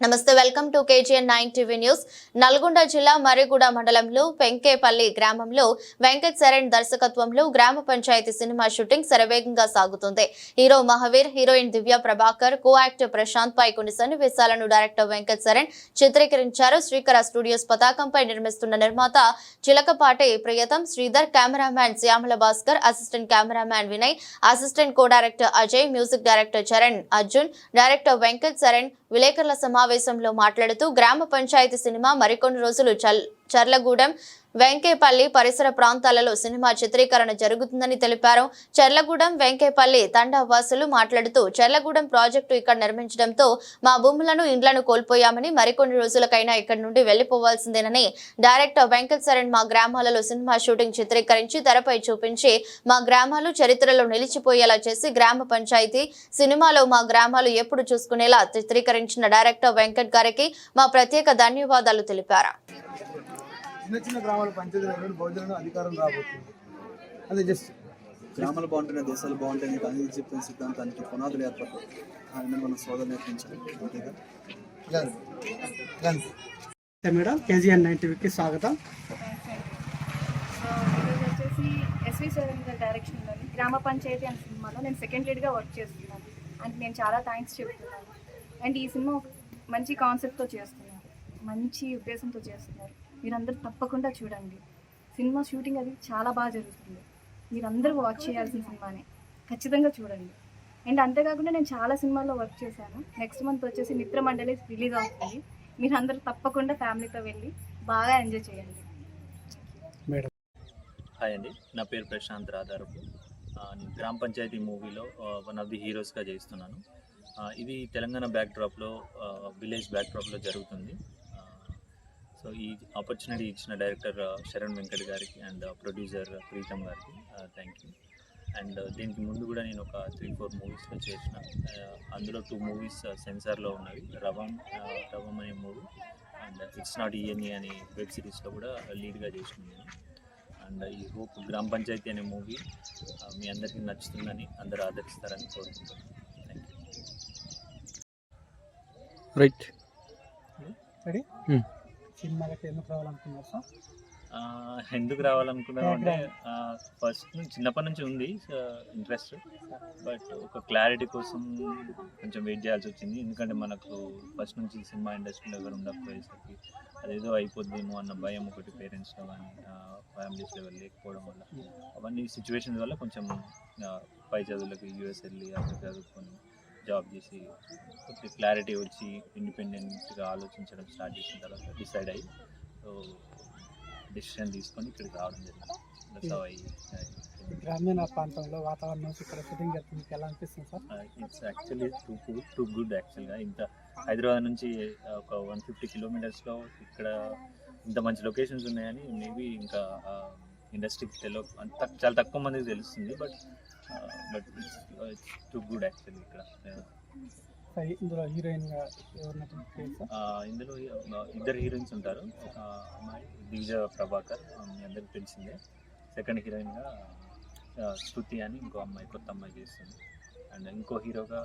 నమస్తే welcome to KGN nine TV news. Nalgonda జిల్లా మరిగూడ మండలంలో పెంకేపల్లి గ్రామంలో వెంకట్ సరణ్ దర్శకత్వంలో గ్రామ పంచాయతీ సినిమా షూటింగ్ శరవేగంగా సాగుతుంది. Hero Mahaveer heroine Divya Prabhakar co actor Prashant పై కొన్ని సన్నివేశాలను డైరెక్టర్ వెంకట్ సరణ్ చిత్రీకరించారు. శ్రీకర స్టూడియోస్ పతాకంపై నిర్మిస్తున్న నిర్మాత Chilakapati Priyatham Sridhar cameraman Shyamala Bhaskar assistant cameraman Vinay assistant co director Ajay music director Charan Arjun director Venkat Saran విలేకరుల సమావేశంలో మాట్లాడుతూ గ్రామ పంచాయతీ సినిమా మరికొన్ని రోజులు చల్ చర్లగూడెం వెంకేపల్లి పరిసర ప్రాంతాలలో సినిమా చిత్రీకరణ జరుగుతుందని తెలిపారు. చెర్లగూడెం వెంకేపల్లి తండావాసులు మాట్లాడుతూ చర్లగూడెం ప్రాజెక్టు ఇక్కడ నిర్మించడంతో మా భూములను ఇండ్లను కోల్పోయామని మరికొన్ని రోజులకైనా ఇక్కడ నుండి వెళ్ళిపోవాల్సిందేనని డైరెక్టర్ వెంకట్ సరణ్ మా గ్రామాలలో సినిమా షూటింగ్ చిత్రీకరించి తెరపై చూపించి మా గ్రామాలు చరిత్రలో నిలిచిపోయేలా చేసి గ్రామ పంచాయతీ సినిమాలో మా గ్రామాలు ఎప్పుడు చూసుకునేలా చిత్రీకరించిన డైరెక్టర్ వెంకట్ గారికి మా ప్రత్యేక ధన్యవాదాలు తెలిపారు. చిన్న చిన్న గ్రామాల పంచాయతీలు బహుజనులు అధికారం రాబోతుంది అదే జస్ట్ గ్రామాలు బాగుంటేనే దేశాలు బాగుంటాయని గాంధీ చెప్పిన సిద్ధాంతానికి పునాదులు ఏర్పడతాయి. ఆయన మన సోదరు నేర్పించాలి అంతేగా? మేడం. కేజీఎన్ నైన్ టీవీకి స్వాగతం. వచ్చేసి ఎస్వి గారి డైరెక్షన్లోని గ్రామ పంచాయతీ అనే సినిమాలో నేను సెకండ్ లీడ్గా వర్క్ చేస్తున్నాను. అండ్ నేను చాలా థ్యాంక్స్ చెప్తున్నాను. అండ్ ఈ సినిమా మంచి కాన్సెప్ట్తో చేస్తున్నారు. మంచి ఉద్దేశంతో చేస్తున్నారు. మీరందరూ తప్పకుండా చూడండి. సినిమా షూటింగ్ అది చాలా బాగా జరుగుతుంది. మీరందరూ వాచ్ చేయాల్సిన సినిమానే. ఖచ్చితంగా చూడండి. అండ్ అంతేకాకుండా నేను చాలా సినిమాల్లో వర్క్ చేశాను. నెక్స్ట్ మంత్ వచ్చేసి మిత్ర మండలి రిలీజ్ అవుతుంది. మీరందరూ తప్పకుండా ఫ్యామిలీతో వెళ్ళి బాగా ఎంజాయ్ చేయండి. మేడం. హాయ్ అండి. నా పేరు ప్రశాంత్ రాధారపు. ఆ, నేను గ్రామ పంచాయతీ మూవీలో వన్ ఆఫ్ ది హీరోస్గా చేస్తున్నాను ఆ, ఇది తెలంగాణ బ్యాక్డ్రాప్లో విలేజ్ బ్యాక్డ్రాప్లో జరుగుతుంది. సో ఈ ఆపర్చునిటీ ఇచ్చిన డైరెక్టర్ శరణ్ వెంకట్ గారికి అండ్ ప్రొడ్యూసర్ ప్రీతం గారికి థ్యాంక్ యూ అండ్ దీనికి ముందు కూడా నేను ఒక త్రీ ఫోర్ మూవీస్లో చేసిన ఆ, అందులో టూ మూవీస్ సెన్సార్లో ఉన్నవి రవం ఆ, రవం అనే movie and it's not ENE అనే వెబ్ సిరీస్లో కూడా లీడ్గా చేసిన నేను అండ్ ఈ హోప్ గ్రామ పంచాయతీ అనే మూవీ మీ అందరికీ నచ్చుతుందని అందరూ ఆదరిస్తారని కోరుకుంటున్నాను. Thank you right ready. సినిమాలకి ఎందుకు రావాలనుకున్నారు సార్ ఎందుకు రావాలనుకున్నాను అంటే ఫస్ట్ చిన్నప్పటి నుంచి ఉంది ఇంట్రెస్ట్ బట్ ఒక క్లారిటీ కోసం కొంచెం వెయిట్ చేయాల్సి వచ్చింది. ఎందుకంటే మనకు ఫస్ట్ నుంచి సినిమా ఇండస్ట్రీలో ఎవరు ఉండకపోయేసరికి అదేదో అయిపోద్దేమో అన్న భయం ఒకటి పేరెంట్స్లో కానీ ఫ్యామిలీస్ లెవెల్ లేకపోవడం వల్ల. అవన్నీ సిచ్యువేషన్స్ వల్ల కొంచెం పై చదువులకు యూఎస్ వెళ్ళి అక్కడ చదువుకొని జాబ్ చేసి కొద్ది క్లారిటీ వచ్చి ఇండిపెండెంట్గా ఆలోచించడం స్టార్ట్ చేసిన తర్వాత డిసైడ్ అయ్యి సో డెసిషన్ తీసుకొని ఇక్కడికి రావడం జరిగింది. గ్రామీణ ప్రాంతంలో వాతావరణం ఇక్కడ షూటింగ్ మీకు ఎలా అనిపిస్తుంది sir? It's actually too good too good యాక్చువల్గా ఇంత హైదరాబాద్ నుంచి ఒక వన్ ఫిఫ్టీ కిలోమీటర్స్లో ఇక్కడ ఇంత మంచి లొకేషన్స్ ఉన్నాయని మేబీ ఇంకా ఇండస్ట్రీకి తెలియ చాలా తక్కువ మందికి తెలుస్తుంది but but it's too good actually ఇక్కడ. ఇందులో హీరోయిన్గా ఇందులో ఇద్దరు హీరోయిన్స్ ఉంటారు. ఒక అమ్మాయి దివిజ ప్రభాకర్ మీ అందరికి తెలిసిందే. సెకండ్ హీరోయిన్గా శృతి అని ఇంకో అమ్మాయి కొత్త అమ్మాయి చేస్తుంది. అండ్ ఇంకో హీరోగా